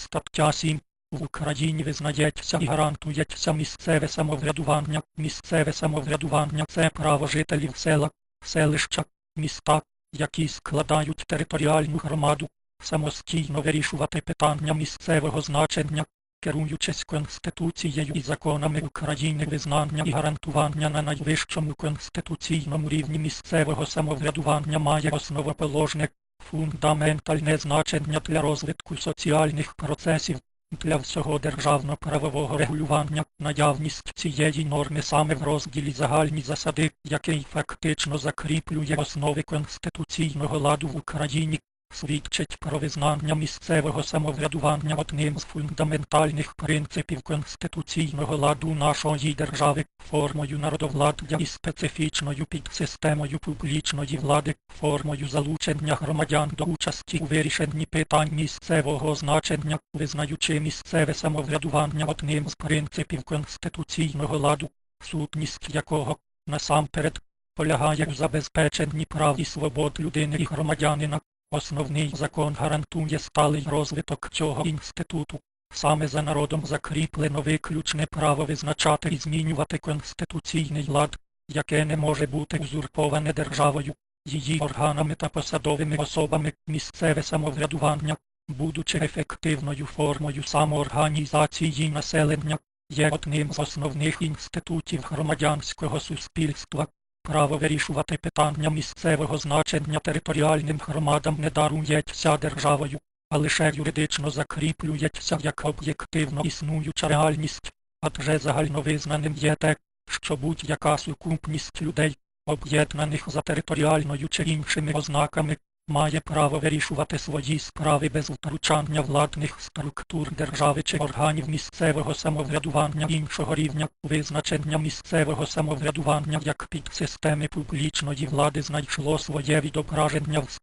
Стаття 7. В Україні визнається і гарантується місцеве самоврядування. Місцеве самоврядування це право жителів села, селища, міста, які складають територіальну громаду, самостійно вирішувати питання місцевого значення, керуючись Конституцією і законами України визнання і гарантування на найвищому конституційному рівні місцевого самоврядування має основоположне, фундаментальне значення для розвитку соціальних процесів. Для всього державно-правового регулювання наявність цієї норми саме в розділі загальні засади, який фактично закріплює основи конституційного ладу в Україні, свідчить про визнання місцевого самоврядування одним з фундаментальних принципів конституційного ладу нашої держави, формою народовладдя і специфічною підсистемою публічної влади, формою залучення громадян до участі у вирішенні питань місцевого значення, визнаючи місцеве самоврядування одним з принципів конституційного ладу, сутність якого насамперед полягає в забезпеченні прав і свобод людини і громадянина. Основний закон гарантує сталий розвиток цього інституту. Саме за народом закріплено виключне право визначати і змінювати конституційний лад, яке не може бути узурповане державою, її органами та посадовими особами місцеве самоврядування, будучи ефективною формою самоорганізації населення, є одним з основних інститутів громадянського суспільства. Право вирішувати питання місцевого значення територіальним громадам не дарується державою, а лише юридично закріплюється як об'єктивно існуюча реальність, адже загальновизнаним є те, що будь-яка сукупність людей, об'єднаних за територіальною чи іншими ознаками, має право вирішувати свої справи без втручання владних структур держави чи органів місцевого самоврядування іншого рівня, визначення місцевого самоврядування як підсистеми публічної влади знайшло своє відображення в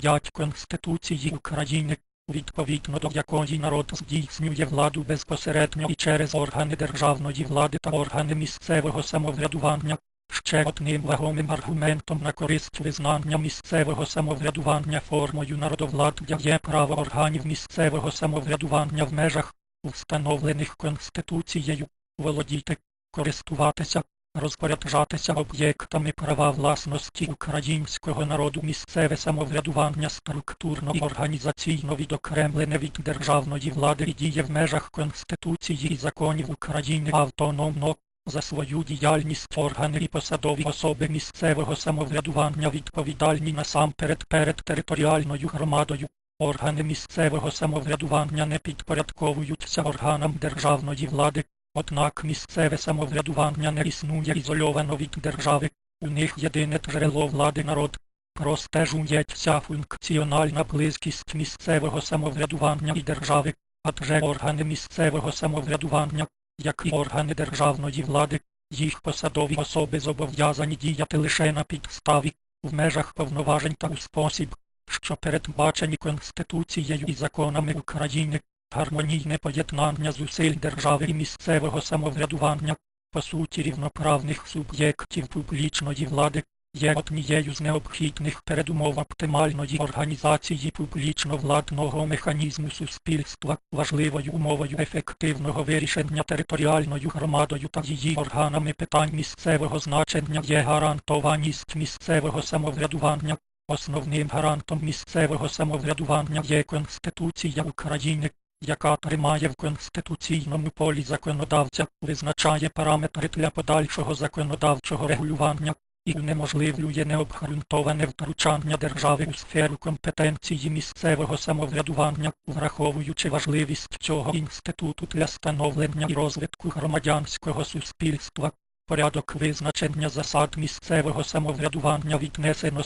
5 Конституції України, відповідно до якої народ здійснює владу безпосередньо і через органи державної влади та органи місцевого самоврядування. Ще одним вагомим аргументом на користь визнання місцевого самоврядування формою народовладдя є право органів місцевого самоврядування в межах, встановлених Конституцією, володіти, користуватися, розпоряджатися об'єктами права власності українського народу місцеве самоврядування структурно і організаційно відокремлене від державної влади і діє в межах Конституції і законів України автономно. За свою діяльність органи і посадові особи місцевого самоврядування відповідальні насамперед перед територіальною громадою. Органи місцевого самоврядування не підпорядковуються органам державної влади, однак місцеве самоврядування не існує ізольовано від держави, у них єдине джерело влади народ. Простежується функціональна близькість місцевого самоврядування і держави, адже органи місцевого самоврядування як і органи державної влади, їх посадові особи зобов'язані діяти лише на підставі, в межах повноважень та у спосіб, що передбачені Конституцією і законами України, гармонійне поєднання зусиль держави і місцевого самоврядування, по суті рівноправних суб'єктів публічної влади, є однією з необхідних передумов оптимальної організації публічно-владного механізму суспільства, важливою умовою ефективного вирішення територіальною громадою та її органами питань місцевого значення є гарантованість місцевого самоврядування. Основним гарантом місцевого самоврядування є Конституція України, яка тримає в конституційному полі законодавця, визначає параметри для подальшого законодавчого регулювання, і унеможливлює необґрунтоване втручання держави у сферу компетенції місцевого самоврядування, враховуючи важливість цього інституту для становлення і розвитку громадянського суспільства. Порядок визначення засад місцевого самоврядування віднесено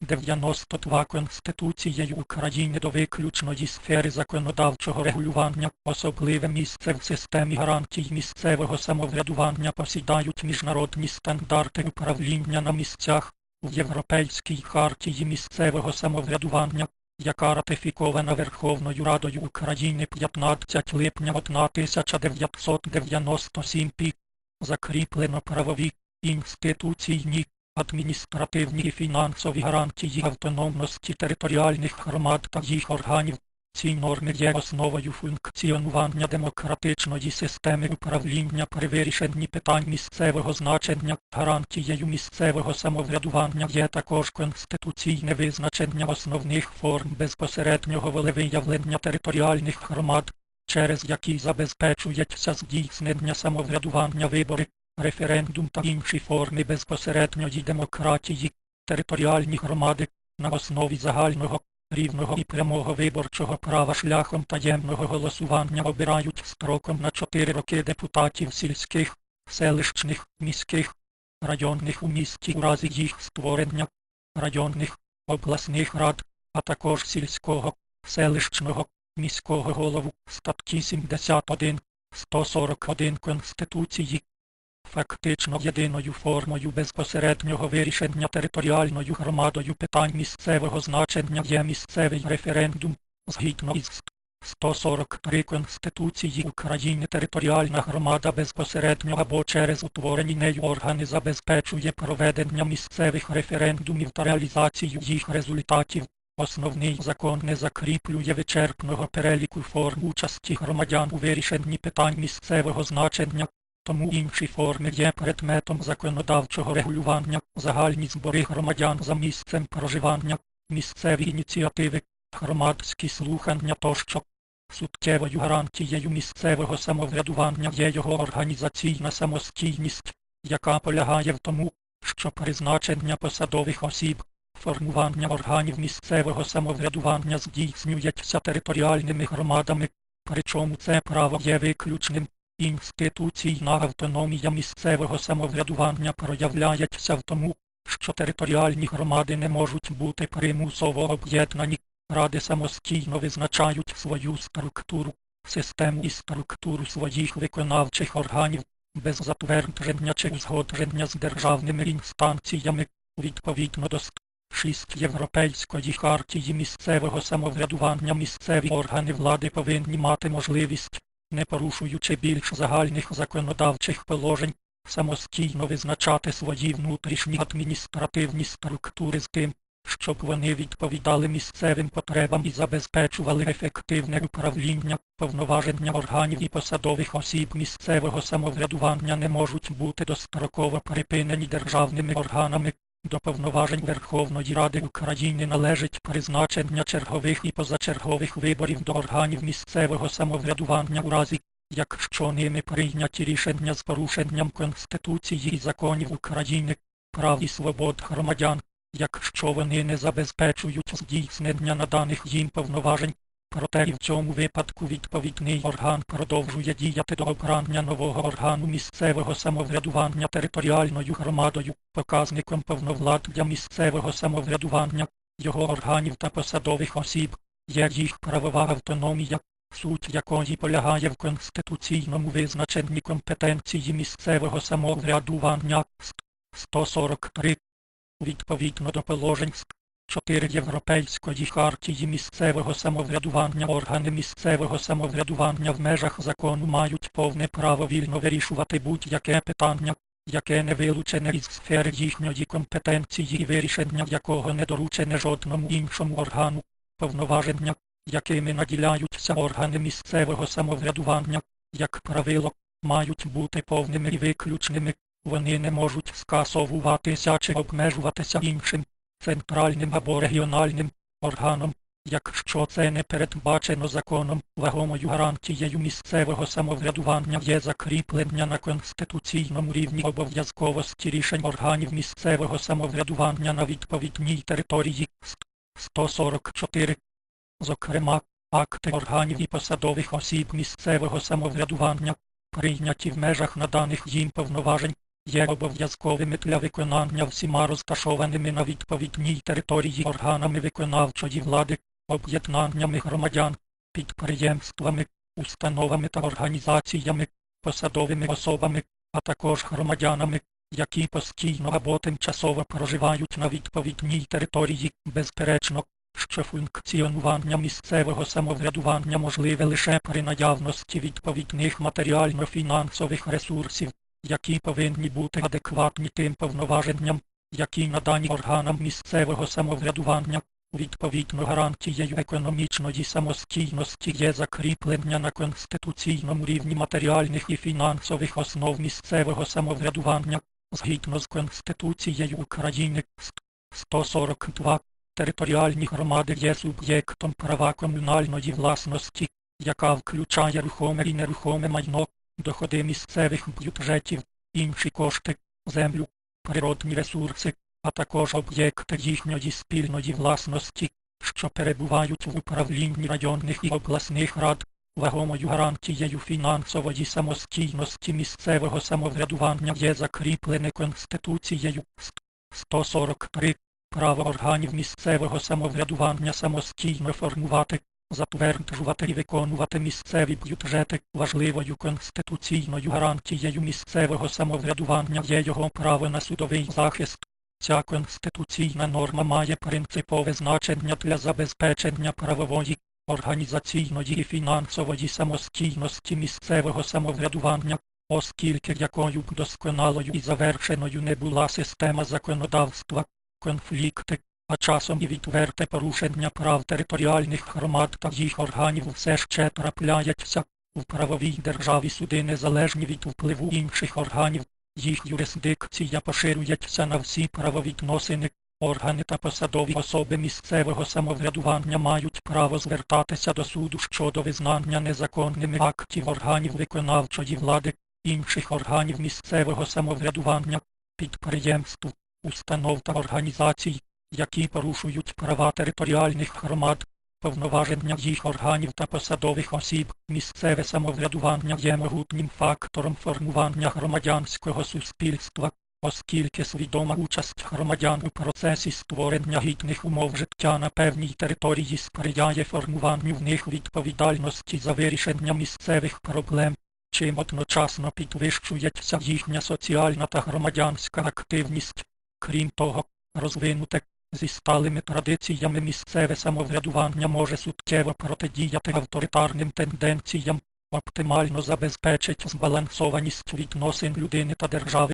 92 Конституцією України до виключної сфери законодавчого регулювання, особливе місце в системі гарантій місцевого самоврядування посідають міжнародні стандарти управління на місцях в Європейській хартії місцевого самоврядування, яка ратифікована Верховною Радою України 15 липня 1997 пі. Закріплено правові, інституційні, адміністративні і фінансові гарантії автономності територіальних громад та їх органів, Ці норми є основою функціонування демократичної системи управління при вирішенні питань місцевого значення. Гарантією місцевого самоврядування є також конституційне визначення основних форм безпосереднього волевиявлення територіальних громад, через які забезпечується здійснення самоврядування вибори, референдум та інші форми безпосередньої демократії, територіальні громади на основі загального рівного і прямого виборчого права шляхом таємного голосування обирають строком на 4 роки депутатів сільських, селищних, міських, районних у місті у разі їх створення, районних, обласних рад, а також сільського, селищного, міського голову статті 71, 141 Конституції. Фактично єдиною формою безпосереднього вирішення територіальною громадою питань місцевого значення є місцевий референдум, згідно із 143 Конституції України територіальна громада безпосередньо або через утворені нею органи забезпечує проведення місцевих референдумів та реалізацію їх результатів. Основний закон не закріплює вичерпного переліку форм участі громадян у вирішенні питань місцевого значення, тому інші форми є предметом законодавчого регулювання, загальні збори громадян за місцем проживання, місцеві ініціативи, громадські слухання тощо. Суттєвою гарантією місцевого самоврядування є його організаційна самостійність, яка полягає в тому, що призначення посадових осіб, формування органів місцевого самоврядування здійснюється територіальними громадами, причому це право є виключним. Інституційна автономія місцевого самоврядування проявляється в тому, що територіальні громади не можуть бути примусово об'єднані, ради самостійно визначають свою структуру, систему і структуру своїх виконавчих органів, без затвердження чи узгодження з державними інстанціями, відповідно до 6 Європейської хартії місцевого самоврядування місцеві органи влади повинні мати можливість не порушуючи більш загальних законодавчих положень, самостійно визначати свої внутрішні адміністративні структури з тим, щоб вони відповідали місцевим потребам і забезпечували ефективне управління, повноваження органів і посадових осіб місцевого самоврядування не можуть бути достроково припинені державними органами. До повноважень Верховної Ради України належить призначення чергових і позачергових виборів до органів місцевого самоврядування у разі, якщо ними прийняті рішення з порушенням Конституції і законів України, прав і свобод громадян, якщо вони не забезпечують здійснення наданих їм повноважень. Проте і в цьому випадку відповідний орган продовжує діяти до обрання нового органу місцевого самоврядування територіальною громадою, показником повновладдя місцевого самоврядування, його органів та посадових осіб, є їх правова автономія, суть якої полягає в конституційному визначенні компетенції місцевого самоврядування 143. Відповідно до положень 4 Європейської хартії місцевого самоврядування органи місцевого самоврядування в межах закону мають повне право вільно вирішувати будь-яке питання, яке не вилучене із сфери їхньої компетенції і вирішення якого не доручене жодному іншому органу, повноваження, якими наділяються органи місцевого самоврядування, як правило, мають бути повними і виключними, вони не можуть скасовуватися чи обмежуватися іншим центральним або регіональним органом, якщо це не передбачено законом, вагомою гарантією місцевого самоврядування є закріплення на конституційному рівні обов'язковості рішень органів місцевого самоврядування на відповідній території 144. Зокрема, акти органів і посадових осіб місцевого самоврядування, прийняті в межах наданих їм повноважень, є обов'язковими для виконання всіма розташованими на відповідній території органами виконавчої влади, об'єднаннями громадян, підприємствами, установами та організаціями, посадовими особами, а також громадянами, які постійно або тимчасово проживають на відповідній території, безперечно, що функціонування місцевого самоврядування можливе лише при наявності відповідних матеріально-фінансових ресурсів які повинні бути адекватні тим повноваженням, які надані органам місцевого самоврядування, Відповідно гарантією економічної самостійності є закріплення на конституційному рівні матеріальних і фінансових основ місцевого самоврядування, згідно з Конституцією України 142. Територіальні громади є суб'єктом права комунальної власності, яка включає рухоме і нерухоме майно, доходи місцевих бюджетів, інші кошти, землю, природні ресурси, а також об'єкти їхньої спільної власності, що перебувають в управлінні районних і обласних рад, вагомою гарантією фінансової самостійності місцевого самоврядування є закріплене Конституцією 143. Право органів місцевого самоврядування самостійно формувати, затверджувати і виконувати місцеві бюджети важливою конституційною гарантією місцевого самоврядування є його право на судовий захист. Ця конституційна норма має принципове значення для забезпечення правової, організаційної і фінансової самостійності місцевого самоврядування, оскільки якою б досконалою і завершеною не була система законодавства, конфлікти, а часом і відверте порушення прав територіальних громад та їх органів все ще трапляється. В правовій державі суди незалежні від впливу інших органів, їх юрисдикція поширюється на всі правовідносини, органи та посадові особи місцевого самоврядування мають право звертатися до суду щодо визнання незаконними актів органів виконавчої влади, інших органів місцевого самоврядування, підприємств, установ та організацій, які порушують права територіальних громад, повноваження їх органів та посадових осіб, місцеве самоврядування є могутнім фактором формування громадянського суспільства, оскільки свідома участь громадян у процесі створення гідних умов життя на певній території сприяє формуванню в них відповідальності за вирішення місцевих проблем, чим одночасно підвищується їхня соціальна та громадянська активність. Крім того, розвинуте зі сталими традиціями місцеве самоврядування може суттєво протидіяти авторитарним тенденціям, оптимально забезпечить збалансованість відносин людини та держави.